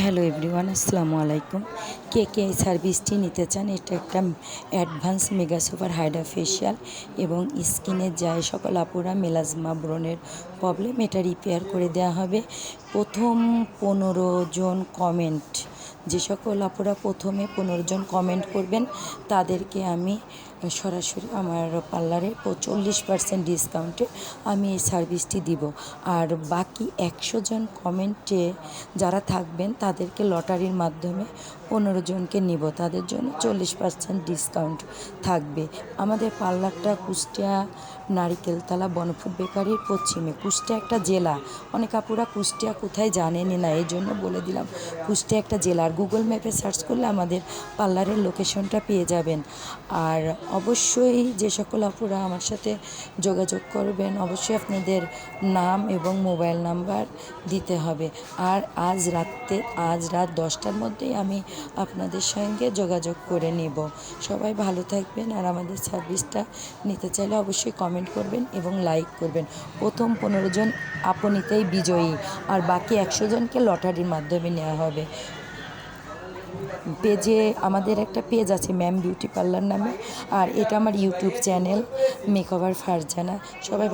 Hello everyone, আসসালামু আলাইকুম। কে কে এই সার্ভিসটি নিতে চান, এটা একটা advance mega super hydra facial এবং স্কিনে যায় সকল আপুরা মেলাজমা ব্রণের প্রবলেম, এটা রিপেয়ার করে দেওয়া হবে। প্রথম পনেরো জন কমেন্ট যে সকল আপুরা প্রথমে পনেরো জন কমেন্ট করবেন, তাদেরকে আমি সরাসরি আমার পার্লারে চল্লিশ পার্সেন্ট ডিসকাউন্টে আমি এই সার্ভিসটি দিব। আর বাকি একশো জন কমেন্টে যারা থাকবেন, তাদেরকে লটারির মাধ্যমে পনেরো জনকে নিব। তাদের জন্য চল্লিশ পার্সেন্ট ডিসকাউন্ট থাকবে। আমাদের পার্লারটা কুষ্টিয়া নারিকেলতলা বনফুট বেকারির পশ্চিমে। কুষ্টিয়া একটা জেলা। অনেক আপুরা কুষ্টিয়া কোথায় জানেনই না, এই জন্য বলে দিলাম, কুষ্টিয়া একটা জেলা আর গুগল ম্যাপে সার্চ করলে আমাদের পার্লারের লোকেশনটা পেয়ে যাবেন। আর অবশ্যই যে সকল আপুরা আমার সাথে যোগাযোগ করবেন, অবশ্যই আপনাদের নাম এবং মোবাইল নাম্বার দিতে হবে। আর আজ রাত্রে, আজ রাত দশটার মধ্যেই আমি আপনাদের সঙ্গে যোগাযোগ করে নেব। সবাই ভালো থাকবেন আর আমাদের সার্ভিসটা নিতে চাইলে অবশ্যই কমেন্ট করবেন এবং লাইক করবেন। প্রথম পনেরো জন আপনিতেই বিজয়ী, আর বাকি একশো জনকে লটারির মাধ্যমে নেওয়া হবে। পেজে আমাদের একটা পেজ আছে ম্যাম বিউটি পার্লার নামে, আর এটা আমার ইউটিউব চ্যানেল, মেকওভার ফারজানা। সবাই